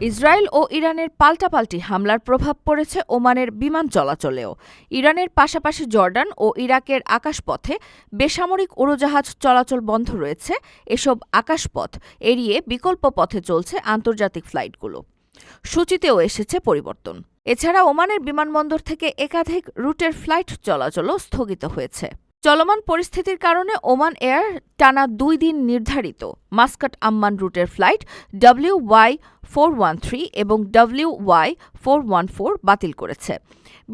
Israel ও ইরানের পাল্টাপাল্টি হামলার প্রভাব পড়েছে ওমানের বিমান চলাচলেও। ইরানের পাশাপাশি জর্ডান ও ইরাকের আকাশপথে বেসামরিক উড়োজাহাজ চলাচল বন্ধ রয়েছে। এসব আকাশপথ এড়িয়ে বিকল্প পথে চলছে আন্তর্জাতিক ফ্লাইটগুলো। সূচিতেও এসেছে পরিবর্তন। এছাড়া ওমানের বিমানবন্দর থেকে একাধিক রুটের ফ্লাইট চলাচলও স্থগিত হয়েছে। চলমান পরিস্থিতির কারণে ওমান এয়ার টানা দুই দিন নির্ধারিত। মাস্কাট আম্মান রুটের flight W Y four one three এবং W Y four one four বাতিল করেছে।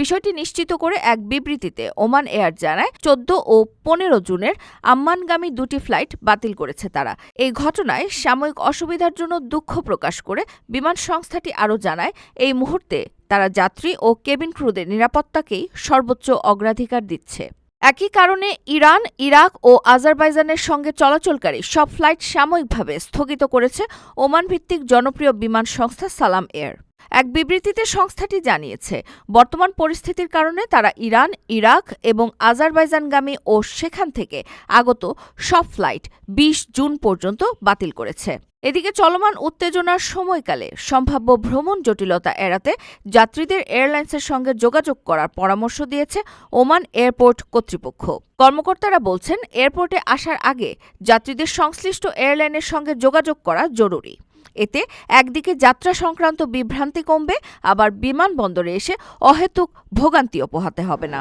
বিষয়টি নিশ্চিত করে এক বিবৃতিতে ওমান এয়ার জানায়, চোদ্দ ও পনেরো জুনের আম্মানগামী দুটি ফ্লাইট বাতিল করেছে তারা। এই ঘটনায় সাময়িক অসুবিধার জন্য দুঃখ প্রকাশ করে বিমান সংস্থাটি আরও জানায়, এই মুহূর্তে তারা যাত্রী ও কেবিন ক্রুদের নিরাপত্তাকেই সর্বোচ্চ অগ্রাধিকার দিচ্ছে। একই কারণে ইরান, ইরাক ও আজারবাইজানের সঙ্গে চলাচলকারী সব ফ্লাইট সাময়িকভাবে স্থগিত করেছে ওমান ভিত্তিক জনপ্রিয় বিমান সংস্থা সালাম এয়ার। এক বিবৃতিতে সংস্থাটি জানিয়েছে, বর্তমান পরিস্থিতির কারণে তারা ইরান, ইরাক এবং আজারবাইজানগামী ও সেখান থেকে আগত সব ফ্লাইট বিশ জুন পর্যন্ত বাতিল করেছে। এদিকে চলমান উত্তেজনার সময়কালে সম্ভাব্য ভ্রমণ জটিলতা এড়াতে যাত্রীদের এয়ারলাইন্সের সঙ্গে যোগাযোগ করার পরামর্শ দিয়েছে ওমান এয়ারপোর্ট কর্তৃপক্ষ। কর্মকর্তারা বলছেন, এয়ারপোর্টে আসার আগে যাত্রীদের সংশ্লিষ্ট এয়ারলাইনের সঙ্গে যোগাযোগ করা জরুরি। এতে একদিকে যাত্রা সংক্রান্ত বিভ্রান্তি কমবে, আবার বিমানবন্দরে এসে অহেতুক ভোগান্তিও পোহাতে হবে না।